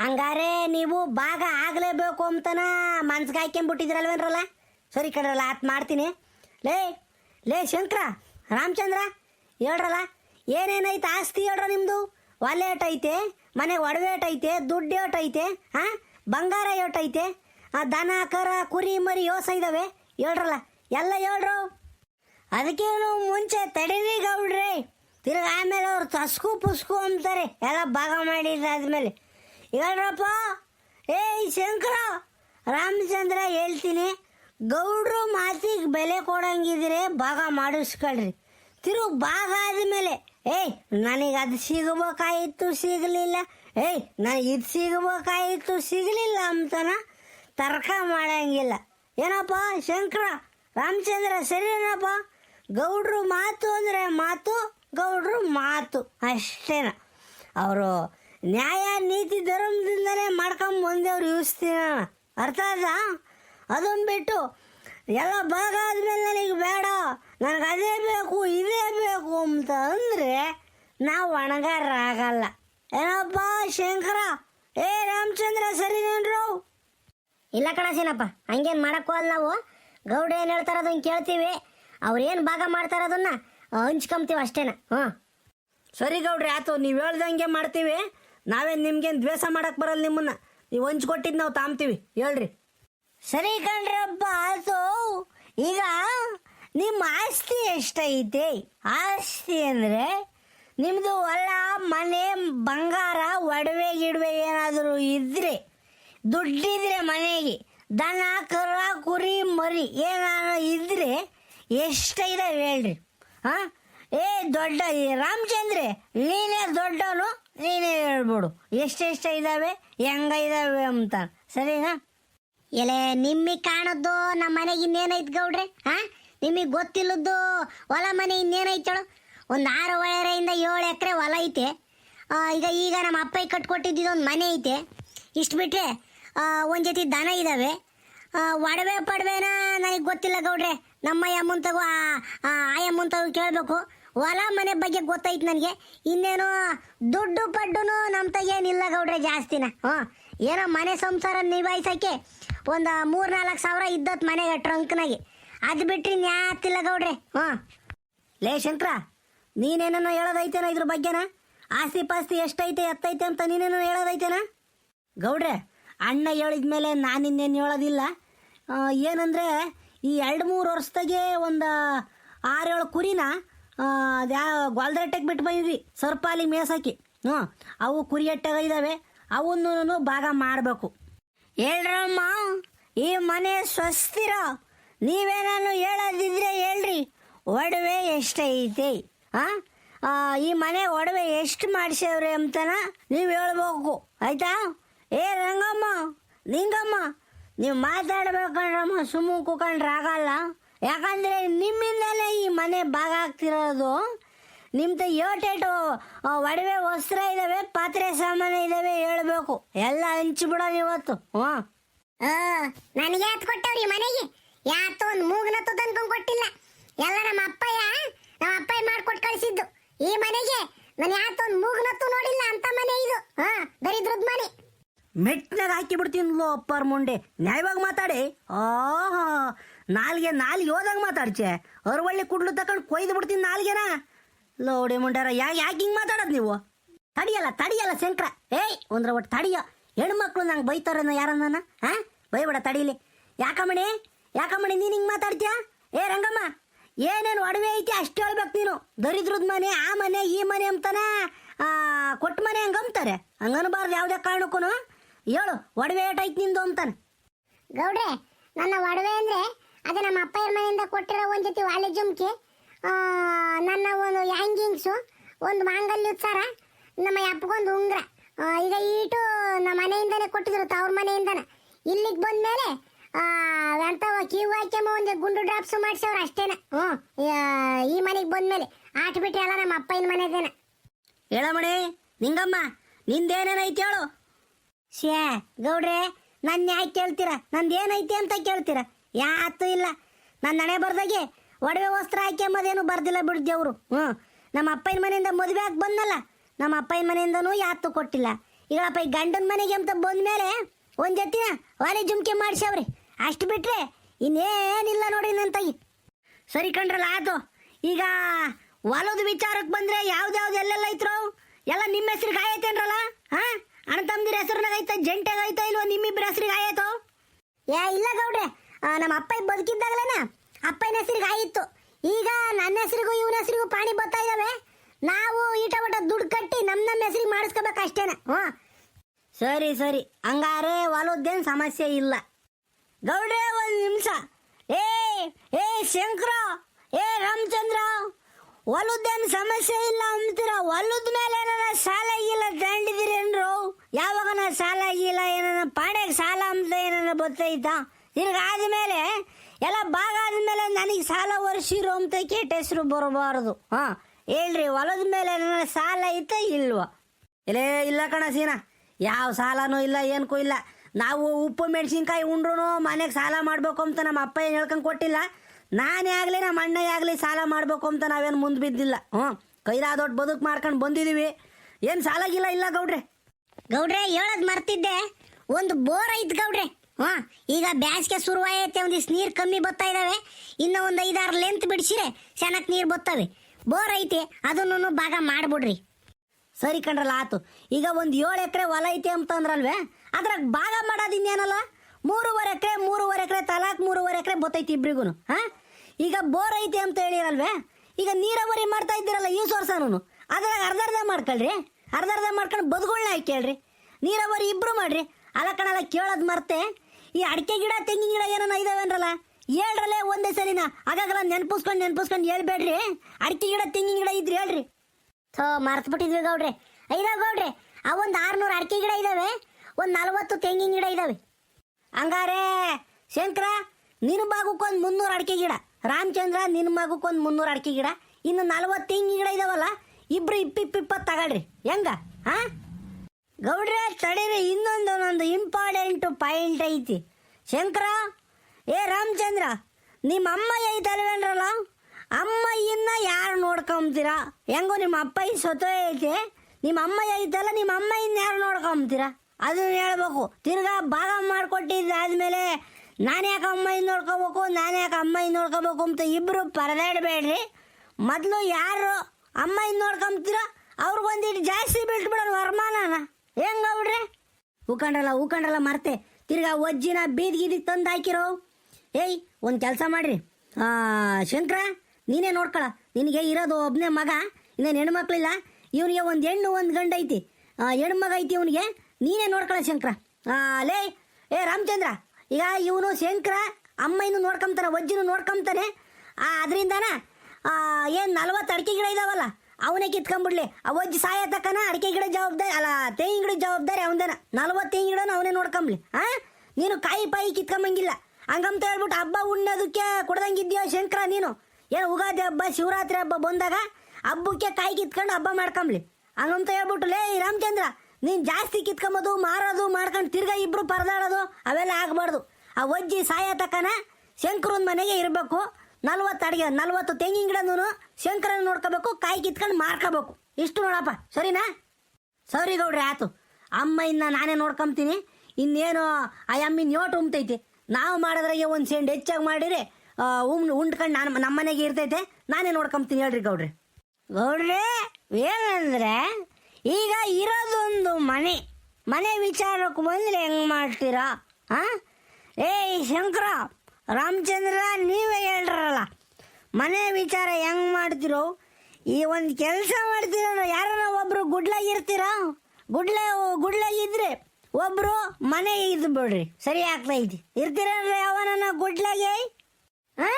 ಹಂಗಾರೆ ನೀವು ಭಾಗ ಆಗ್ಲೇಬೇಕು ಅಂತನ ಮನ್ಸಿಗೆ ಹಾಕೊಂಡ್ಬಿಟ್ಟಿದ್ರಲ್ವೇನ್ರಲ್ಲ ಸರಿ ಕಣ್ರಲ್ಲ, ಆತ್ ಮಾಡ್ತೀನಿ. ಲೇ ಲೇ ಶಂಕರ, ರಾಮಚಂದ್ರ, ಹೇಳ್ರಲ್ಲ, ಏನೇನೈತೆ ಆಸ್ತಿ ಹೇಳ್ರ ನಿಮ್ಮದು ಒಲೆ ಏಟೈತೆ ಮನೆಗೆ ಒಡವೆ ಏಟೈತೆ ದುಡ್ಡು ಏಟೈತೆ ಹಾಂ ಬಂಗಾರ ಏಟೈತೆ ಆ ದನ, ಕರ, ಕುರಿ, ಮರಿ, ಯೋಸ ಇದಾವೆ, ಹೇಳ್ರಲ್ಲ, ಎಲ್ಲ ಹೇಳ್ರು. ಅದಕ್ಕೇನು ಮುಂಚೆ ತಡೀರಿ ಗೌಡ್ರೆ, ತಿರ್ಗ ಆಮೇಲೆ ಅವ್ರು ತಸ್ಕು ಪುಸ್ಕು ಅಂತಾರೆ, ಎಲ್ಲ ಭಾಗ ಮಾಡಿದಾದ್ಮೇಲೆ ಹೇಳ್ರಪ್ಪ ಏಯ್ ಶಂಕರ, ರಾಮಚಂದ್ರ ಹೇಳ್ತೀನಿ, ಗೌಡ್ರು ಮಾತಿಗೆ ಬೆಲೆ ಕೊಡಂಗಿದ್ರೆ ಭಾಗ ಮಾಡಿಸ್ಕೊಳ್ರಿ. ತಿರು, ಭಾಗ ಆದಮೇಲೆ, ಏಯ್, ನನಗೆ ಅದು ಸಿಗಬೇಕಾಯಿತು, ಸಿಗಲಿಲ್ಲ. ಏಯ್ ನನಗೆ ಇದು ಸಿಗಬೇಕಾಯಿತು, ಸಿಗಲಿಲ್ಲ ಅಂತನ ತರ್ಕ ಮಾಡಂಗಿಲ್ಲ. ಏನಪ್ಪ, ಶಂಕರ, ರಾಮಚಂದ್ರ ಸರಿನಪ್ಪ? ಗೌಡ್ರು ಮಾತು ಅಂದರೆ ಮಾತು, ಗೌಡ್ರು ಮಾತು. ಅಷ್ಟೇನ. ಅವರು ನ್ಯಾಯ, ನೀತಿ, ಧರ್ಮದಿಂದಲೇ ಮಾಡ್ಕೊಂಡ್ ಬಂದೇವ್ರು ಯೋಚಿಸ್ತೀನಿ ಅರ್ಥ ಆಯ್ತಾ? ಅದನ್ನು ಬಿಟ್ಟು ಎಲ್ಲ ಭಾಗ ಆದ್ಮೇಲೆ ನನಗೆ ಬೇಡ, ನನಗೆ ಅದೇ ಬೇಕು, ಇದೇ ಬೇಕು ಅಂತ ಅಂದರೆ ನಾವು ಒಣಗಾರರಾಗಲ್ಲ ಏನಪ್ಪ ಶಂಕರ? ಏ, ರಾಮಚಂದ್ರ ಸರಿ ಸರಿನೇನ್ರು ಇಲ್ಲ ಕಣಸೇನಪ್ಪ ಹಂಗೇನು ಮಾಡೋಕ್ಕೋಲ್ಲ ನಾವು. ಗೌಡ ಏನು ಹೇಳ್ತಾರೆ ಅದನ್ನು ಕೇಳ್ತೀವಿ. ಅವ್ರು ಏನು ಭಾಗ ಮಾಡ್ತಾರೆ ಅದನ್ನು ಹಂಚ್ಕೊಂತೀವಿ ಅಷ್ಟೇನ. ಹಾಂ ಸರಿ ಗೌಡ್ರಿ, ಆಯ್ತು. ನೀವು ಹೇಳ್ದಂಗೆ ಮಾಡ್ತೀವಿ. ನಾವೇನು ನಿಮ್ಗೇನು ದ್ವೇಷ ಮಾಡಕ್ಕೆ ಬರಲ್ಲ ನಿಮ್ಮನ್ನ. ನೀವು ಹಂಚ್ಕೊಟ್ಟಿದ್ದು ನಾವು ತಾಂಬ್ತೀವಿ ಹೇಳ್ರಿ. ಸರಿ ಕಣ್ರಪ್ಪ ಆಯ್ತು. ಈಗ ನಿಮ್ಮ ಆಸ್ತಿ ಎಷ್ಟೈತೆ? ಆಸ್ತಿ ಅಂದರೆ ನಿಮ್ಮದು ಹೊಲ, ಮನೆ, ಬಂಗಾರ, ಒಡವೆ, ಗಿಡವೆ ಏನಾದರೂ ಇದ್ದರೆ ದುಡ್ಡಿದ್ರೆ ಮನೆಗೆ, ದನ, ಕರ, ಕುರಿ, ಮರಿ ಏನಾದ್ರು ಇದ್ರೆ ಎಷ್ಟೈದಾವೆ ಹೇಳ್ರಿ. ಹಾಂ? ಏ ದೊಡ್ಡ ರಾಮಚಂದ್ರೆ, ನೀನೇ ದೊಡ್ಡವನು ನೀನೇ ಹೇಳ್ಬಿಡು ಎಷ್ಟೆಷ್ಟ ಇದ್ದಾವೆ ಹೆಂಗ ಇದಾವೆ ಅಂತ. ಸರಿನಾ? ಎಲೆ ನಿಮಗೆ ಕಾಣದ್ದು ನಮ್ಮ ಮನೆಗೆ ಇನ್ನೇನೈತ್ ಗೌಡ್ರೆ? ಹಾ ನಿಮಗೆ ಗೊತ್ತಿಲ್ಲದ್ದು ಹೊಲ ಮನೆ ಇನ್ನೇನೈತಳು ಒಂದು ಆರು ಎಕರೆಯಿಂದ ಏಳು ಎಕರೆ ಹೊಲ ಐತೆ. ಈಗ ಈಗ ನಮ್ಮ ಅಪ್ಪ ಕಟ್ಕೊಟ್ಟಿದ್ದು ಒಂದು ಮನೆ ಐತೆ. ಇಷ್ಟು ಬಿಟ್ಟರೆ ಒಂದು ಜೊತೆ ದನ ಇದ್ದಾವೆ ಒಡವೆ ಪಡವೆನ ನನಗೆ ಗೊತ್ತಿಲ್ಲ ಗೌಡ್ರೆ. ನಮ್ಮ ಅಮ್ಮನ್ ತಗೋ, ಆ ಅಮ್ಮನ್ ತಗೋ ಕೇಳಬೇಕು. ಹೊಲ ಮನೆ ಬಗ್ಗೆ ಗೊತ್ತೈತೆ ನನಗೆ. ಇನ್ನೇನು ದುಡ್ಡು ಪಡ್ಡುನು ನಮ್ಮ ತಗೇನಿಲ್ಲ ಗೌಡ್ರೆ ಜಾಸ್ತಿನ. ಹ್ಞೂ ಏನೋ ಮನೆ ಸಂಸಾರ ನಿಭಾಯಿಸೋಕ್ಕೆ ಒಂದು ಮೂರು ನಾಲ್ಕು ಸಾವಿರ ಇದ್ದತ್ತು ಮನೆಗೆ ಟ್ರಂಕ್ನಾಗೆ. ಅದು ಬಿಟ್ಟರೆ ನ್ಯಾತಿಲ್ಲ ಗೌಡ್ರೆ. ಹ್ಞೂ ಲೇ ಶಂಕರ ನೀನೇನೋ ಹೇಳೋದೈತೇನ ಇದ್ರ ಬಗ್ಗೆನ? ಆಸ್ತಿ ಪಾಸ್ತಿ ಎಷ್ಟೈತೆ, ಎತ್ತೈತೆ ಅಂತ ನೀನೇನೋ ಹೇಳೋದೈತೇನ? ಗೌಡ್ರೆ, ಅಣ್ಣ ಹೇಳಿದ ಮೇಲೆ ನಾನು ಇನ್ನೇನು ಹೇಳೋದಿಲ್ಲ ಏನಂದ್ರೆ ಈ ಎರಡು ಮೂರು ವರ್ಷದಾಗೆ ಒಂದು ಆರೇಳು ಕುರಿನ ಅದ್ಯಾ ಗ್ವಾಲ್ದಟ್ಟೆಗೆ ಬಿಟ್ಟು ಬಂದಿದ್ವಿ ಸರ್ಪಾಲಿ ಮೇಸಾಕಿ. ಹ್ಞೂ. ಅವು ಕುರಿ ಇದ್ದಾವೆ ಅವನ್ನೂ ಭಾಗ ಮಾಡಬೇಕು. ಹೇಳ್ರಮ್ಮ ಈ ಮನೆ ಸ್ವಸ್ತಿರ ನೀವೇನಾನು ಹೇಳೋದಿದ್ರೆ ಹೇಳ್ರಿ. ಒಡವೆ ಎಷ್ಟೈತೆ ಆ, ಈ ಮನೆ ಒಡವೆ ಎಷ್ಟು ಮಾಡಿಸ್ಯವ್ರಿ ಅಂತನ ನೀವು ಹೇಳ್ಬೇಕು. ಆಯ್ತಾ? ಏ ರಂಗಮ್ಮ ನಿಂಗಮ್ಮ ನೀವು ಮಾತಾಡ್ಬೇಕಂದ್ರಮ್ಮ ಸುಮ್ಮ ಕೂಕೊಂಡ್ರೆ ಆಗಲ್ಲ. ಯಾಕಂದ್ರೆ ನಿಮ್ಮಿಂದಲೇ ಈ ಮನೆ ಭಾಗ ಆಗ್ತಿರೋದು ನಿಮ್ದು ಏಟೇಟು ಒಡವೆ ವಸ್ತ್ರ ಇದಾವೆ ಪಾತ್ರೆ ಸಾಮಾನು ಇದಾವೆ ಹೇಳ್ಬೇಕು. ಎಲ್ಲ ಹಂಚಿಬಿಡೋಣ ಇವತ್ತು ಹ್ಞೂ ನನಗೆ ಯಾತ್ ಕೊಟ್ಟವ್ರಿ ಮನೆಗೆ? ಯಾತು ಒಂದು ಮೂಗ್ನತ್ತು ತಂದ್ಕೊಂಡು ಕೊಟ್ಟಿಲ್ಲ. ಎಲ್ಲ ನಮ್ಮ ಅಪ್ಪಯ್ಯ ನಮ್ಮ ಅಪ್ಪಯ್ಯ ಮಾಡ್ಕೊಟ್ ಕಳಿಸಿದ್ದು. ಈ ಮನೆಗೆ ನಾನು ಯಾತು ಒಂದು ಮೂಗ್ನತ್ತು ನೋಡಿಲ್ಲ ಅಂತ ಮನೆ ಇದು. ಹಾ ದರಿದ್ರದ ಮನೆ. ಮೆಟ್ನಾಗ ಹಾಕಿ ಬಿಡ್ತೀನಿ ಅಪ್ಪರ್ ಮುಂಡೆ. ನ್ಯಾಯವಾಗಿ ಮಾತಾಡಿ. ಆಹಾ. ನಾಲ್ಗೆ ನಾಲ್ಗೆ ಹೋದಂಗೆ ಮಾತಾಡ್ಚೆ. ಅರವಳ್ಳಿ ಕುಡ್ಲು ತಕೊಂಡು ಕೊಯ್ದು ಬಿಡ್ತೀನಿ ನಾಲ್ಗೆನ. ಲೋಡಿ ಮುಂಡಾರ, ಯಾ, ಯಾಕೆ ಹಿಂಗೆ ಮಾತಾಡೋದು ನೀವು? ತಡಿಯಲ್ಲ ತಡಿಯಲ್ಲ ಶಂಕರ. ಏಯ್, ಒಂದ್ರ ಒಟ್ಟು ತಡಿಯೋ. ಹೆಣ್ಮಕ್ಳು ನಂಗೆ ಬೈತಾರೇನೋ ಯಾರನ್ನ ಹಾ ಬೈಬೇಡ ತಡೀಲಿ. ಯಾಕಮ್ಮಣಿ? ಯಾಕಮ್ಮಣಿ, ನೀನು ಹಿಂಗೆ ಮಾತಾಡ್ತೀಯ? ಏ ರಂಗಮ್ಮ, ಏನೇನು ಒಡವೆ ಐತಿ ಅಷ್ಟು ಹೇಳ್ಬೇಕು ನೀನು. ದರಿದ್ರದ ಮನೆ, ಆ ಮನೆ, ಈ ಮನೆ ಅಂತಾನ ಕೊಟ್ಟ ಮನೆ ಹಂಗೆ ಅಂತಾರೆ ಹಂಗನ್ಬಾರ್ದು ಯಾವುದೇ ಕಾರಣಕ್ಕೂ ಹೇಳು, ಒಡವೆ ಏಟೈತಿ ನಿಂದು ಅಂತಾನೆ. ಗೌಡ್ರೆ, ನನ್ನ ಒಡವೆ ಅಂದ್ರೆ ಅದು ನಮ್ಮ ಅಪ್ಪಯ್ಯರ ಮನೆಯಿಂದ ಕೊಟ್ಟಿರೋ ಒಂದು ಜೊತೆ ವಾಲೆ ಜುಮ್ಕಿ ನನ್ನ ಒಂದು ಹ್ಯಾಂಗಿಂಗ್ಸು ಒಂದು ಮಾಂಗಲ್ಯ ಉತ್ಸಾರ ನಮ್ಮ ಅಪ್ಪಗೊಂದು ಉಂಗ್ರ. ಈಗ ಈಟು ನಮ್ಮ ಮನೆಯಿಂದನೇ ಕೊಟ್ಟಿದ್ರು, ತವ್ರ ಮನೆಯಿಂದನ. ಇಲ್ಲಿಗೆ ಬಂದ್ಮೇಲೆ ಎಂತವ ಕ್ಯೂ ಹಾಕ್ಯಮ್ಮ ಒಂದು ಗುಂಡು ಡ್ರಾಪ್ಸು ಮಾಡಿಸವ್ರು ಅಷ್ಟೇನ. ಹ್ಞೂ, ಈ ಮನೆಗೆ ಬಂದ್ಮೇಲೆ ಆಟ ಬಿಟ್ಟು ಎಲ್ಲ ನಮ್ಮ ಅಪ್ಪಯ್ಯನ ಮನೆದೇನ. ಹೇಳಮಣಿ ನಿಂಗಮ್ಮ ನಿಂದೇನೇನೈತಿ ಹೇಳು? ಶೇ ಗೌಡ್ರೆ, ನನ್ನ ಯಾಕೆ ಕೇಳ್ತೀರಾ? ಏನೈತಿ ಅಂತ ಕೇಳ್ತೀರ? ಯಾತು ಇಲ್ಲ. ನನ್ನ ಹಣೆ ಬರ್ದಾಗೆ ಒಡವೆ ವಸ್ತ್ರ ಹಾಕ್ಯಂಬದೇನು ಬರ್ದಿಲ್ಲ ದೇವರು. ಹ್ಞೂ. ನಮ್ಮ ಅಪ್ಪನ ಮನೆಯಿಂದ ಮದುವೆ ಆಗಿ ಬಂದಲ್ಲ ನಮ್ಮ ಅಪ್ಪನ ಮನೆಯಿಂದನೂ ಯಾತು ಕೊಟ್ಟಿಲ್ಲ. ಈಗಳಪ್ಪ ಈ ಗಂಡನ ಮನೆಗೆ ಅಂತ ಬಂದ್ಮೇಲೆ ಒಂದು ಜೊತಿನ ವಾಲೆ ಜುಮ್ಕೆ ಮಾಡಿಸ್ಯಾವ್ರಿ. ಅಷ್ಟು ಬಿಟ್ಟರೆ ಇನ್ನೇನಿಲ್ಲ ನೋಡಿ ನನ್ನ ತಾಯಿ. ಸರಿ ಕಂಡ್ರಲ್ಲ ಆತು ಈಗ ಹೊಲದ ವಿಚಾರಕ್ಕೆ ಬಂದರೆ ಯಾವ್ದ್ಯಾವ್ದು ಎಲ್ಲೆಲ್ಲ ಐತ್ರೋ? ಎಲ್ಲ ನಿಮ್ಮ ಹೆಸ್ರಿಗೆ ಆಯ್ತೇನ್ರಲ್ಲ ಹಾಂ? ಅಣ್ಣ ತಮ್ಮದಿರ ಹೆಸರಿನಾಗ ಐತ ಜಂಟೆಗ ಇಲ್ವೋ ನಿಮ್ಮಿಬ್ಬರ ಹೆಸ್ರಿಗೆ ಆಯ್ತು ಏ, ಇಲ್ಲ ಗೌಡ್ರೆ. ನಮ್ಮ ಅಪ್ಪ ಬದುಕಿದ್ದಾಗಲೇನ ಅಪ್ಪನ ಹೆಸರಿಗೆ ಆಯಿತು. ಈಗ ನನ್ನ ಹೆಸರಿಗೂ ಇವನ ಹೆಸರಿಗೂ ಪಾಣಿ ಬರ್ತಾ ಇದ್ದಾವೆ ನಾವು ಈಟ ಬಟ ದುಡ್ಡು ಕಟ್ಟಿ ನಮ್ಮ ನಮ್ಮ ಹೆಸರಿಗೆ ಮಾಡಿಸ್ಕೋಬೇಕು ಅಷ್ಟೇನ. ಹ್ಞೂ. ಸರಿ ಸರಿ. ಹಂಗಾರೆ ಹೊಲದ್ದೇನು ಸಮಸ್ಯೆ ಇಲ್ಲ. ಗೌಡ್ರೆ, ಒಂದು ನಿಮಿಷ. ಏ ಏ, ಶಂಕರ, ಏ, ರಾಮಚಂದ್ರ ಹೊಲದ್ದೇನು ಸಮಸ್ಯೆ ಇಲ್ಲ ಅಂತೀರ? ಹೊಲದ ಮೇಲೆ ಏನಾರ ಸಾಲ ಗೀಲ ತಗೊಂಡಿದ್ದೀರೇನ್ರು? ಯಾವಾಗ ಸಾಲ ಗೀಲ ಏನಾರ ಪಾಡ್ಯಾಗ ಸಾಲ ಅಂತ ಏನಾರ ಬರ್ತೈತಾ ತಿರ್ಗ ಮೇಲೆ ಎಲ್ಲ ಭಾಗ ಆದಮೇಲೆ ನನಗೆ ಸಾಲ ವರ್ಷಿರೋ ಅಂತ ಕೆಟ್ಟ ಹೆಸರು ಬರಬಾರದು. ಹಾ, ಹೇಳ್ರಿ, ಹೊಲದ ಮೇಲೆ ನನ್ನ ಸಾಲ ಐತೆ ಇಲ್ವ? ಇಲ್ಲೇ ಇಲ್ಲ ಕಣ ಸೀನಾ. ಯಾವ ಸಾಲನೂ ಇಲ್ಲ, ಏನಕ್ಕೂ ಇಲ್ಲ. ನಾವು ಉಪ್ಪು, ಮೆಣಸಿನ್ಕಾಯಿ ಉಂಡ್ರು ಮನೆಗೆ ಸಾಲ ಮಾಡ್ಬೇಕು ಅಂತ ನಮ್ಮ ಅಪ್ಪ ಏನು ಹೇಳ್ಕೊಂಡು ಕೊಟ್ಟಿಲ್ಲ. ನಾನೇ ಆಗಲಿ, ನಮ್ಮ ಅಣ್ಣ ಆಗಲಿ ಸಾಲ ಮಾಡ್ಬೇಕು ಅಂತ ನಾವೇನು ಮುಂದೆ ಬಿದ್ದಿಲ್ಲ. ಹ್ಞೂ ಕೈಲಾದೊಟ್ಟು ಬದುಕು ಮಾಡ್ಕೊಂಡು ಬಂದಿದ್ದೀವಿ ಏನು ಸಾಲಾಗಿಲ್ಲ ಇಲ್ಲ ಗೌಡ್ರೆ? ಗೌಡ್ರೆ, ಹೇಳೋದು ಮರ್ತಿದ್ದೆ. ಒಂದು ಬೋರ್ ಐತ್ ಗೌಡ್ರೆ. ಹಾ, ಈಗ ಬ್ಯಾಸ್ಗೆ ಆಯ್ತೆ ಒಂದಿಷ್ಟು ನೀರು ಕಮ್ಮಿ ಬತ್ತಾ ಇದಾವೆ. ಇನ್ನೂ ಒಂದು ಐದಾರು ಲೆಂತ್ ಬಿಡಿಸಿರೆ ಚೆನ್ನಾಗಿ ನೀರು ಬತ್ತವೆ ಬೋರ್ ಐತೆ ಅದನ್ನು ಭಾಗ ಮಾಡ್ಬಿಡ್ರಿ. ಸರಿ ಕಣ್ರಲ್ಲ, ಆತು. ಈಗ ಒಂದು ಏಳು ಎಕರೆ ಹೊಲ ಐತೆ ಅಂತಂದ್ರಲ್ವೇ, ಅದ್ರಾಗ ಭಾಗ ಮಾಡೋದು ಇನ್ನೇನಲ್ಲ? ಮೂರುವರೆ ಎಕರೆ ಮೂರುವರೆ ಎಕರೆ ತಲಾಕ್, ಮೂರುವರೆ ಎಕರೆ ಬತ್ತೈತಿ ಇಬ್ರಿಗೂ ಹಾ? ಈಗ ಬೋರ್ ಐತೆ ಅಂತ ಹೇಳಿರಲ್ವೇ, ಈಗ ನೀರಾವರಿ ಮಾಡ್ತಾ ಇದ್ದೀರಲ್ಲ ಈ ವರ್ಷನೂ ಅದ್ರಾಗ ಅರ್ಧ ಅರ್ಧ ಮಾಡ್ಕೊಳ್ರಿ. ಅರ್ಧ ಅರ್ಧ ಮಾಡ್ಕೊಂಡು ಬದುಗಳನ್ನ ಕೇಳ್ರಿ ನೀರಾವರಿ ಇಬ್ಬರು ಮಾಡ್ರಿ. ಅಲ್ಲ ಕಣಲ್ಲ, ಕೇಳೋದು ಮರ್ತೆ. ಈ ಅಡಿಕೆ ಗಿಡ, ತೆಂಗಿನ ಗಿಡ ಏನೋ ಇದಾವೇನ್ರಲ್ಲ? ಹೇಳ್ರಲ್ಲೇ ಒಂದೇ ಸರಿನ ಆಗಾಗಲ್ಲ ನೆನ್ಪಿಸ್ಕೊಂಡು ನೆನ್ಪಿಸ್ಕೊಂಡು ಹೇಳ್ಬೇಡ್ರಿ. ಅಡಿಕೆ ಗಿಡ, ತೆಂಗಿನ ಗಿಡ ಇದ್ರಿ ಹೇಳ್ರಿ. ಥೋ ಮರ್ತ್ ಬಿಟ್ಟಿದ್ವಿ ಗೌಡ್ರೆ. ಗೌಡ್ರಿ ಗೌಡ್ರೆ, ಆ ಒಂದು ಆರ್ನೂರು ಅಡಿಕೆ ಗಿಡ ಇದಾವೆ. ಒಂದು ನಲ್ವತ್ತು ತೆಂಗಿನ ಗಿಡ ಇದಾವೆ. ಹಂಗಾರೆ, ಶಂಕರ ನಿನ್ನ ಮಗಕ್ಕೊಂದು ಮುನ್ನೂರು ಅಡಿಕೆ ಗಿಡ. ರಾಮಚಂದ್ರ ನಿನ್ನ ಮಗಕ್ಕೊಂದು ಮುನ್ನೂರು ಅಡಿಕೆ ಗಿಡ. ಇನ್ನು ನಲವತ್ತು ತೆಂಗಿನ ಗಿಡ ಇದಾವಲ್ಲ, ಇಬ್ರು ಇಪ್ಪಿಪ್ಪಿಪ್ಪತ್ತು ತಗೊಳ್ರಿ. ಹೆಂಗ? ಹಾ? ಗೌಡ್ರೆ, ತಡೀರಿ, ಇನ್ನೊಂದು ನಂದು ಇಂಪಾರ್ಟೆಂಟ್ ಪಾಯಿಂಟ್ ಐತಿ. ಶಂಕರ, ಏ ರಾಮಚಂದ್ರ, ನಿಮ್ಮ ಅಮ್ಮ ಐತಲ್ವೇನ್ರಲ್ಲ ಇನ್ನ ಯಾರು ನೋಡ್ಕೊಂಬ್ತೀರಾ? ಹೆಂಗೋ ನಿಮ್ಮ ಅಪ್ಪಯ್ಯ ಸೊತ ಐತೆ. ನಿಮ್ಮ ಅಮ್ಮ ಐತಲ್ಲ ನಿಮ್ಮ ಅಮ್ಮಯ್ಯನ ಯಾರು ನೋಡ್ಕೊಂಬ್ತೀರಾ? ಅದನ್ನ ಹೇಳ್ಬೇಕು. ತಿರ್ಗಾ ಭಾಗ ಮಾಡ್ಕೊಟ್ಟಿದ್ದಾದ್ಮೇಲೆ ನಾನು ಯಾಕೆ ಅಮ್ಮಯ್ಯನ ನೋಡ್ಕೋಬೇಕು, ನಾನು ಯಾಕೆ ಅಮ್ಮಯ್ಯನ ನೋಡ್ಕೋಬೇಕು ಅಂತ ಇಬ್ಬರು ಪರದಾಡಬೇಡ್ರಿ. ಮೊದಲು ಯಾರು ಅಮ್ಮಯ್ಯನ ನೋಡ್ಕೊಂಬ್ತೀರೋ ಅವ್ರಿಗೊಂದಿಟ್ಟು ಜಾಸ್ತಿ ಬಿಟ್ಬಿಡೋಣ ಅವ್ರೆ ಉಕ್ಕಂಡ್ರಲ್ಲ ಉಕಂಡ್ರಲ್ಲ ಮರ್ತೆ. ತಿರ್ಗಾ ಒಜ್ಜಿನ ಬೀದಿ ಗೀದಿ ತಂದು ಹಾಕಿರೋ. ಏಯ್, ಒಂದು ಕೆಲಸ ಮಾಡ್ರಿ. ಶಂಕರ, ನೀನೇ ನೋಡ್ಕೊಳ. ನಿನಗೆ ಇರೋದು ಒಬ್ಬನೇ ಮಗ, ಇನ್ನೇನು ಹೆಣ್ಮಕ್ಳಿಲ್ಲ. ಇವನಿಗೆ ಒಂದು ಹೆಣ್ಣು, ಒಂದು ಗಂಡ ಐತಿ. ಹೆಣ್ಣು ಹೆಣ್ಮಗ ಐತಿ ಇವನಿಗೆ. ನೀನೇ ನೋಡ್ಕೊಳ ಶಂಕರ. ಲೇ, ಏ, ರಾಮಚಂದ್ರ, ಈಗ ಇವನು ಶಂಕರ ಅಮ್ಮ ಇನ್ನು ನೋಡ್ಕೊಂತಾನೆ ಒಜ್ಜಿನೂ ನೋಡ್ಕೊಂತಾನೆ ಅದರಿಂದನ ಏನು ನಲ್ವತ್ತು ಅಡಿಕೆ ಗಿಡ ಇದಾವಲ್ಲ ಅವನೇ ಕಿತ್ಕೊಂಡ್ಬಿಡ್ಲಿ. ಅವಜ್ಜಿ ಸಾಯ ತಕ್ಕನ ಅಡಿಕೆ ಗಿಡ ಜವಾಬ್ದಾರಿ, ಅಲ್ಲ, ತೆಂಗಿನ ಗಿಡ ಜವಾಬ್ದಾರಿ ಅವನ ನಲ್ವತ್ತು ತೆಂಗಿನ ಗಿಡನ ಅವನೇ ನೋಡ್ಕೊಂಬ್ಲಿ, ಆ? ನೀನು ಕಾಯಿ ಪಾಯಿ ಕಿತ್ಕೊಂಬಂಗಿಲ್ಲ. ಹಂಗಂತ ಹೇಳ್ಬಿಟ್ಟು ಹಬ್ಬ ಉಣ್ಣೋದಕ್ಕೆ ಕೊಡ್ದಂಗಿದ್ಯೋ ಶಂಕರ ನೀನು? ಏನು ಉಗಾದಿ ಹಬ್ಬ, ಶಿವರಾತ್ರಿ ಹಬ್ಬ ಬಂದಾಗ ಹಬ್ಬಕ್ಕೆ ಕಾಯಿ ಕಿತ್ಕೊಂಡು ಹಬ್ಬ ಮಾಡ್ಕೊಂಬ್ಲಿ. ಹಂಗಂತ ಹೇಳ್ಬಿಟ್ಟು, ಲೇ ರಾಮಚಂದ್ರ, ನೀನು ಜಾಸ್ತಿ ಕಿತ್ಕೊಂಬೋದು, ಮಾರೋದು, ಮಾಡ್ಕೊಂಡು ತಿರ್ಗಾ ಇಬ್ರು ಪರದಾಡೋದು, ಅವೆಲ್ಲ ಆಗಬಾರ್ದು. ಆ ಒಜ್ಜಿ ಸಾಯ ತಕ್ಕನ ಶಂಕರನ ಮನೆಗೆ ಇರಬೇಕು. ನಲ್ವತ್ತು ಅಡಿಗೆ, ನಲ್ವತ್ತು ತೆಂಗಿನ ಗಿಡನೂ ಶಂಕರನ ನೋಡ್ಕೋಬೇಕು, ಕಾಯಿ ಕಿತ್ಕೊಂಡು ಮಾರ್ಕೋಬೇಕು. ಇಷ್ಟು ನೋಡಪ್ಪ, ಸರಿನಾ? ಸರಿ ಗೌಡ್ರಿ ಆತು ಅಮ್ಮ ಇನ್ನ ನಾನೇ ನೋಡ್ಕೊಂತೀನಿ. ಇನ್ನೇನು, ಆ ಅಮ್ಮಿನ ಯೋಟ್ ಉಮ್ತೈತಿ. ನಾವು ಮಾಡೋದ್ರಾಗೆ ಒಂದು ಸೆಂಡ್ ಹೆಚ್ಚಾಗಿ ಮಾಡಿರಿ ಉಮ್ ಉಂಡ್ಕೊಂಡು ನಾನು, ನಮ್ಮ ಮನೆಗೆ ಇರ್ತೈತೆ, ನಾನೇ ನೋಡ್ಕೊಂತೀನಿ ಹೇಳ್ರಿ ಗೌಡ್ರಿ. ಗೌಡ್ರಿ, ಏನಂದ್ರೆ, ಈಗ ಇರೋದೊಂದು ಮನೆ. ಮನೆ ವಿಚಾರಕ್ಕೆ ಬಂದ್ರೆ ಹೆಂಗ್ ಮಾಡ್ತೀರಾ ಹಾ ಏಯ್, ಶಂಕರ! ರಾಮಚಂದ್ರ, ನೀವೇ ಹೇಳ್ರಲ್ಲ. ಮನೆ ವಿಚಾರ ಹೆಂಗ್ ಮಾಡ್ತಿರೋ? ಈ ಒಂದು ಕೆಲಸ ಮಾಡ್ತೀರ ಯಾರನ್ನ ಒಬ್ರು ಗುಡ್ಲಾಗಿರ್ತೀರಾ? ಗುಡ್ಲ, ಗುಡ್ಲಾಗಿದ್ರೆ ಒಬ್ರು ಮನೆ ಇದ್ ಬಿಡ್ರಿ, ಸರಿ ಆಗ್ತೈತಿ ಇರ್ತೀರಲ್ರಿ ಅವನನ್ನ ಗುಡ್ಲಾಗೆ? ಆ?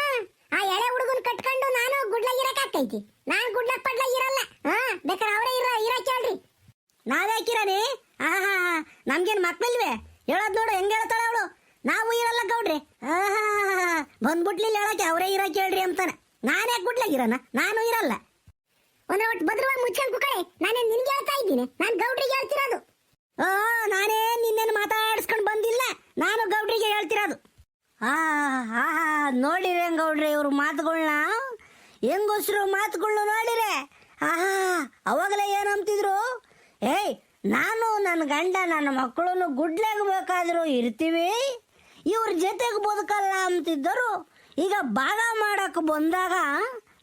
ಎಳೆ ಹುಡುಗನ್ ಕಟ್ಕೊಂಡು ನಾನು ಗುಡ್ಲಾಗ ಆಗ್ತೈತಿ. ನಾನ್ ಗುಡ್ಲಾಗ್ ಪಡ್ಲಾಗ್ ಇರಲ್ಲ ಹಾ ಬೇಕಾದ್ರೆ ಅವರೇ ಇರ ಇರಕ್ ಹೇಳ್ರಿ ನಾವ್ಯಾಕಿರನಿ ಆಹಾ ನಮ್ಗೇನ್ ಮಕ್ಕಳಿಲ್ವೇ ಹೇಳೋದ್ ನೋಡು ಹೆಂಗ್ ಹೇಳ್ತಾಳ ಅವಳು ನಾವು ಇರಲ್ಲ ಗೌಡ್ರಿ ಆಹಾ ಬಂದ್ಬಿಟ್ಲಿಲ್ಲ ಹೇಳಕ್ಕೆ ಅವರೇ ಇರಕ್ಕೆ ಕೇಳ್ರಿ ಅಂತಾನೆ. ನಾನೇ ಗುಡ್ಲಾಗಿರನ ನಾನು ಇರಲ್ಲ. ಒಂದ್ರ ಒಟ್ಟು ಭದ್ರವಾಗಿ ಮುಚ್ಕೊಂಡು ಕುಕಳೆ ನಾನೇ ನಿನ್ಗೆ ಹೇಳ್ತಾ ಇದ್ದೀನಿ? ನಾನು ಗೌಡ್ರಿಗೆ ಹೇಳ್ತಿರೋದು. ಓ, ನಾನೇ ನಿನ್ನೇನು ಮಾತಾಡಿಸ್ಕೊಂಡು ಬಂದಿಲ್ಲ. ನಾನು ಗೌಡ್ರಿಗೆ ಹೇಳ್ತಿರೋದು. ಆ ಹಾ ನೋಡಿರೆ ಗೌಡ್ರಿ ಇವ್ರ ಮಾತುಗಳನ್ನ ಹೆಂಗೋಸ್ರು ಮಾತುಗಳನ್ನ ನೋಡಿರೆ ಆಹಾ ಅವಾಗಲೇ ಏನು ಅಂತಿದ್ರು? ಏಯ್, ನಾನು ನನ್ನ ಗಂಡ, ನನ್ನ ಮಕ್ಕಳನ್ನು ಗುಡ್ಲಾಗಬೇಕಾದ್ರೂ ಇರ್ತೀವಿ. ಇವ್ರ ಜೊತೆಗೆ ಬದುಕಲ್ಲ ಅಂತಿದ್ದರು. ಈಗ ಭಾಗ ಮಾಡಕ್ಕೆ ಬಂದಾಗ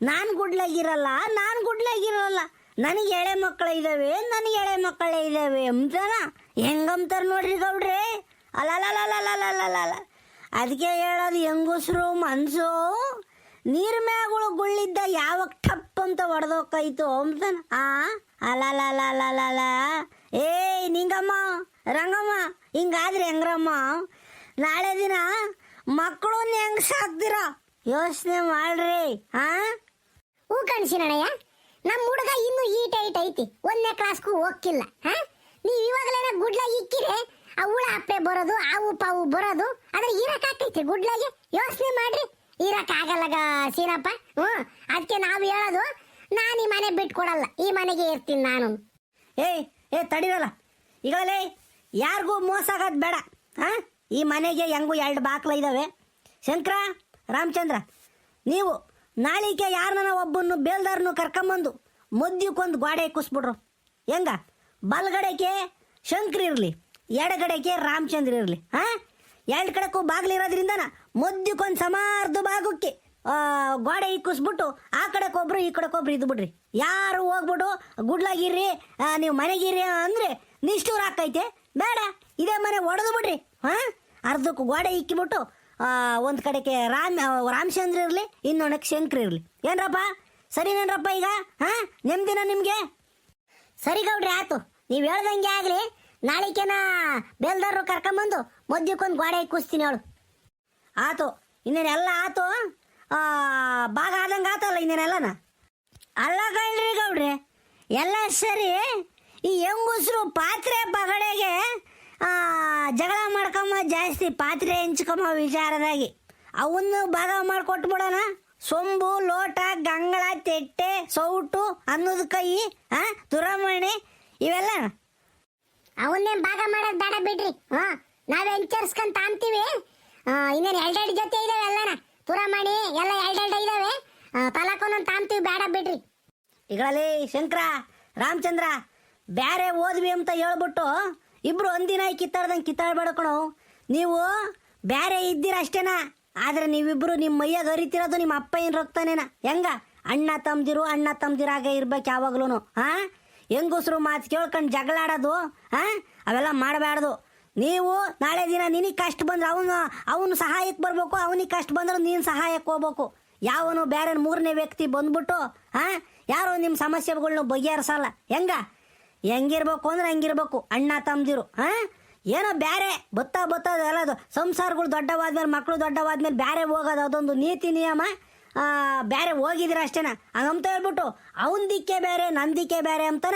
ನಾನು ಗುಡ್ಲಾಗಿರಲ್ಲ ನಾನು ಗುಡ್ಲಾಗಿರಲ್ಲ. ನನಗೆ ಎಳೆ ಮಕ್ಕಳು ಇದ್ದಾವೆ ನನಗೆ ಎಳೆ ಮಕ್ಕಳೇ ಇದ್ದಾವೆ ಅಂತಾನ? ಹೆಂಗಂತಾರ ನೋಡ್ರಿ ಗೌಡ್ರಿ? ಅಲ್ಲಲ್ಲ ಅದಕ್ಕೆ ಹೇಳೋದು ಹೆಂಗಸ್ರು, ಮನ್ಸು, ನೀರ್ ಮ್ಯಾಗಳು ಗುಳ್ಳಿದ್ದ ಯಾವಾಗ ಟಪ್ ಅಂತ ಹೊಡೆದೋಕಾಯ್ತು ಅಂತಾನ? ಆ? ಅಲಲಲಲಲ ಏಯ್ ನಿಂಗಮ್ಮ, ರಂಗಮ್ಮ, ಹಿಂಗಾದ್ರೆ ಹೆಂಗ್ರಮ್ಮ? ನಾಳೆ ದಿನ ಮಕ್ಕಳನ್ನ ಹೆಂಗ್ ಸಾಕ್ತೀರ ಯೋಚನೆ ಮಾಡ್ರಿ ಹಾ ಹೂ ಕಣ್ಸಿನಣ್ಣಯ್ಯ ನಮ್ಮ ಹುಡುಗ ಇನ್ನು ಈ ಟೈಟ್ ಐತಿ, ಒಂದನೇ ಕ್ಲಾಸ್ಗೂ ಹೋಗ್ಕಿಲ್ಲ ಹಾ ನೀವು ಇವಾಗಲೇನ ಗುಡ್ಲಾಗಿ ಇಕ್ಕಿರೆ, ಆ ಹುಳ ಅಪ್ಪೆ ಬರೋದು ಆವು ಪಾವು ಬರೋದು ಅದ್ರ ಇರಕ್ ಆಗ್ತೈತಿ ಗುಡ್ಲಾಗಿ? ಯೋಚನೆ ಮಾಡ್ರಿ, ಇರಕ್ ಆಗಲ್ಲಗ ಸೀನಪ್ಪ, ಹ್ಞೂ? ಅದಕ್ಕೆ ನಾವು ಹೇಳೋದು, ನಾನು ಈ ಮನೆ ಬಿಟ್ಕೊಡಲ್ಲ, ಈ ಮನೆಗೆ ಇರ್ತೀನಿ ನಾನು. ಏಯ್, ಏ ತಡಿರಲ್ಲ ಈಗಲೇ ಯಾರಿಗೂ ಮೋಸ ಆಗೋದು ಬೇಡ ಹಾ ಈ ಮನೆಗೆ ಹೆಂಗೂ ಎರಡು ಬಾಕ್ಲ ಇದ್ದಾವೆ ಶಂಕರ, ರಾಮಚಂದ್ರ, ನೀವು ನಾಳಿಕೆ ಯಾರನ್ನ ಒಬ್ಬನ್ನು ಬೇಲ್ದಾರನು ಕರ್ಕೊಂಬಂದು ಮದ್ಯಕ್ಕೊಂದು ಗೋಡೆ ಕುಸ್ಬಿಡ್ರು. ಹೆಂಗ? ಬಲ್ಗಡೆಗೆ ಶಂಕರ್ ಇರಲಿ, ಎಡಗಡೆಗೆ ರಾಮಚಂದ್ರ ಇರಲಿ, ಹಾ? ಎರಡು ಕಡೆಕ್ಕೂ ಬಾಗಿಲು ಇರೋದ್ರಿಂದನ ಮದ್ಯಕ್ಕೊಂದು ಸಮಾರ್ಧ ಬಾಗಕ್ಕೆ ಗೋಡೆ ಇಕ್ಕಿಸ್ಬಿಟ್ಟು ಆ ಕಡೆಕೊಬ್ರು ಈ ಕಡೆಕೊಬ್ರು ಇದ್ದು ಬಿಡ್ರಿ ಯಾರು ಹೋಗ್ಬಿಟ್ಟು ಗುಡ್ಲಾಗಿರ್ರಿ ನೀವು ಮನೆಗಿರ್ರಿ ಅಂದ್ರೆ ನಿಷ್ಠೂರ ಹಾಕೈತೆ ಬೇಡ, ಇದೇ ಮನೆ ಒಡೆದು ಬಿಡ್ರಿ, ಹಾ? ಅರ್ಧಕ್ಕೆ ಗೋಡೆ ಇಕ್ಕಿಬಿಟ್ಟು ಒಂದು ಕಡೆಗೆ ರಾಮ್ ರಾಮಚಂದ್ರ ಇರಲಿ ಇನ್ನೊಂದಕ್ಕೆ ಶಂಕರ್ ಇರಲಿ. ಏನ್ರಪ್ಪ? ಸರಿನೇನ್ರಪ್ಪ ಈಗ, ಹಾ? ನೆಮ್ಮದಿನ ನಿಮಗೆ? ಸರಿ ಗೌಡ್ರಿ ಆತು ನೀವು ಹೇಳ್ದಂಗೆ ಆಗಲಿ. ನಾಳಿಕೆನ ಬೇಲ್ದಾರರು ಕರ್ಕೊಂಬಂದು, ಮದ್ಯಕ್ಕೊಂದು ಗೋಡೆ ಕೂಸ್ತೀನಿ ಅವಳು ಆತು. ಇನ್ನೇನೆಲ್ಲ ಆತು? ಭಾಗ ಆದಂಗೆ ಆತಲ್ಲ ಇನ್ನೇನೆಲ್ಲನ? ಅಲ್ಲ ಕಣ್ರಿ ಗೌಡ್ರಿ, ಎಲ್ಲ ಸರಿ. ಈ ಹೆಂಗುಸ್ರು ಪಾತ್ರೆ ಬಗಡೆಗೆ ಜಗಳ ಮಾಡ್ಕೊಂಬ, ಜಾಸ್ತಿ ಪಾತ್ರೆ ಹೆಂಚ್ಕೊಂಬ ವಿಚಾರದಾಗಿ. ಅವನ್ನ ಭಾಗ ಮಾಡಿಕೊಟ್ಬಿಡೋಣ. ಸೊಂಬು, ಲೋಟ, ಗಂಗಳ, ತೆಟ್ಟೆ, ಸೌಟು ಅನ್ನೋದು ಕೈ, ಆ ತುರಮಣಿ ಇವೆಲ್ಲ. ಅವನ್ನೇನ್ ಭಾಗ ಮಾಡೋದ್ ಬೇಡ ಬಿಡ್ರಿ. ಹಾ ನಾವ್ ಎಂಚರ್ಸ್ಕೊಂಡ್ ತಾಂತೀವಿ ಇನ್ನೇನ್ ಎರಡೆರಡು ಜೊತೆ ಇದಾವೆ ಎಲ್ಲನ? ತುರಮಣಿ ಎಲ್ಲ ಎರಡೆರಡು ಇದಾವೆ. ತಲಕೊಂದೊಂದು ತಾಂತೀವಿ ಬೇಡ ಬಿಡ್ರಿ. ಈಗಳಲ್ಲಿ ಶಂಕರ, ರಾಮಚಂದ್ರ ಬ್ಯಾರೆ ಓದ್ವಿ ಅಂತ ಹೇಳ್ಬಿಟ್ಟು ಇಬ್ರು ಒಂದಿನ ಕಿತ್ತಾಡ್ದಂಗೆ ಕಿತ್ತಾಡ್ಬೇಡ ಕಣೋ. ನೀವು ಬೇರೆ ಇದ್ದೀರ ಅಷ್ಟೇನಾ? ಆದ್ರೆ ನೀವಿಬ್ರು ನಿಮ್ಮ ಮೈಯಾಗ ಹರಿತಿರೋದು ನಿಮ್ಮ ಅಪ್ಪ ಏನು ರೊಕ್ತಾನೇನ? ಹೆಂಗ? ಅಣ್ಣ ತಮ್ದಿರು, ಅಣ್ಣ ತಮ್ದಿರಾಗ ಇರ್ಬೇಕು ಯಾವಾಗ್ಲೂ ಹಾ ಹೆಂಗಸ್ರು ಮಾತು ಕೇಳ್ಕೊಂಡು ಜಗಳಾಡೋದು ಹಾ ಅವೆಲ್ಲ ಮಾಡಬಾರ್ದು ನೀವು ನಾಳೆ ದಿನ ನಿನಗೆ ಕಷ್ಟ ಬಂದ್ರೆ ಅವನು ಅವನು ಸಹಾಯಕ್ಕೆ ಬರ್ಬೇಕು, ಅವನಿಗೆ ಕಷ್ಟ ಬಂದ್ರೆ ನೀನು ಸಹಾಯಕ್ಕೆ ಹೋಗ್ಬೇಕು. ಯಾವನು ಬೇರೆ ಮೂರನೇ ವ್ಯಕ್ತಿ ಬಂದ್ಬಿಟ್ಟು ಹಾ ಯಾರು ನಿಮ್ಮ ಸಮಸ್ಯೆಗಳನ್ನ ಬಗೆಹರಿಸಲ್ಲ. ಹೆಂಗ? ಹೆಂಗಿರ್ಬೇಕು ಅಂದ್ರೆ ಹಂಗಿರ್ಬೇಕು. ಅಣ್ಣ ತಮ್ದಿರು ಹಾ? ಏನೋ ಬೇರೆ ಬತ್ತಾ ಬತ್ತದ ಎಲ್ಲದು ಸಂಸಾರಗಳು ದೊಡ್ಡವಾದ್ಮೇಲೆ ಮಕ್ಕಳು ದೊಡ್ಡವಾದ್ಮೇಲೆ ಬೇರೆ ಹೋಗೋದು ಅದೊಂದು ನೀತಿ ನಿಯಮ. ಆ, ಬೇರೆ ಹೋಗಿದ್ದೀರ ಅಷ್ಟೇನ? ಹಂಗಂತ ಹೇಳ್ಬಿಟ್ಟು ಅವನ ದಿಕ್ಕೆ ಬೇರೆ ನನ್ನ ಬೇರೆ ಅಂತನ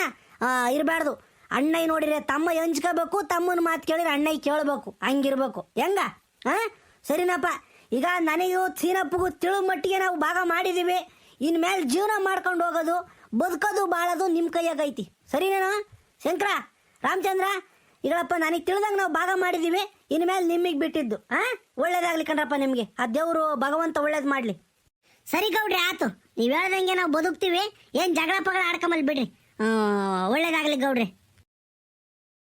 ಇರಬಾರ್ದು ಅಣ್ಣಯ್ಯ ನೋಡಿದ್ರೆ ತಮ್ಮ ಹಂಚ್ಕೋಬೇಕು ತಮ್ಮನ ಮಾತು ಕೇಳಿದ್ರೆ ಅಣ್ಣಯ್ಯ ಕೇಳಬೇಕು ಹಂಗಿರ್ಬೇಕು. ಹೆಂಗ? ಹಾ? ಸರಿನಪ್ಪ. ಈಗ ನನಗೂ ಸೀನಪ್ಪಗೂ ತಿಳು ಮಟ್ಟಿಗೆ ನಾವು ಭಾಗ ಮಾಡಿದ್ದೀವಿ. ಇನ್ಮೇಲೆ ಜೀವನ ಮಾಡ್ಕೊಂಡು ಹೋಗೋದು ಬದುಕೋದು ಬಾಳೋದು ನಿಮ್ಮ ಕೈಯಾಗೈತಿ ಸರಿನೇನೋ? ಶಂಕರ, ರಾಮಚಂದ್ರ ಇಗಳಪ್ಪ ನನಗೆ ತಿಳಿದಂಗೆ ನಾವು ಭಾಗ ಮಾಡಿದ್ದೀವಿ ಇನ್ಮೇಲೆ ನಿಮಗೆ ಬಿಟ್ಟಿದ್ದು ಹಾ ಒಳ್ಳೇದಾಗ್ಲಿ ಕಣ್ರಪ್ಪ ನಿಮಗೆ. ಆ ದೇವರು ಭಗವಂತ ಒಳ್ಳೇದು ಮಾಡಲಿ. ಸರಿ ಗೌಡ್ರಿ, ಆತು. ನೀವು ಹೇಳ್ದಂಗೆ ನಾವು ಬದುಕ್ತೀವಿ, ಏನು ಜಗಳ ಪಗಳ ಆಡ್ಕೊಂಬಲ್ ಬಿಡ್ರಿ. ಒಳ್ಳೇದಾಗ್ಲಿ ಗೌಡ್ರಿ.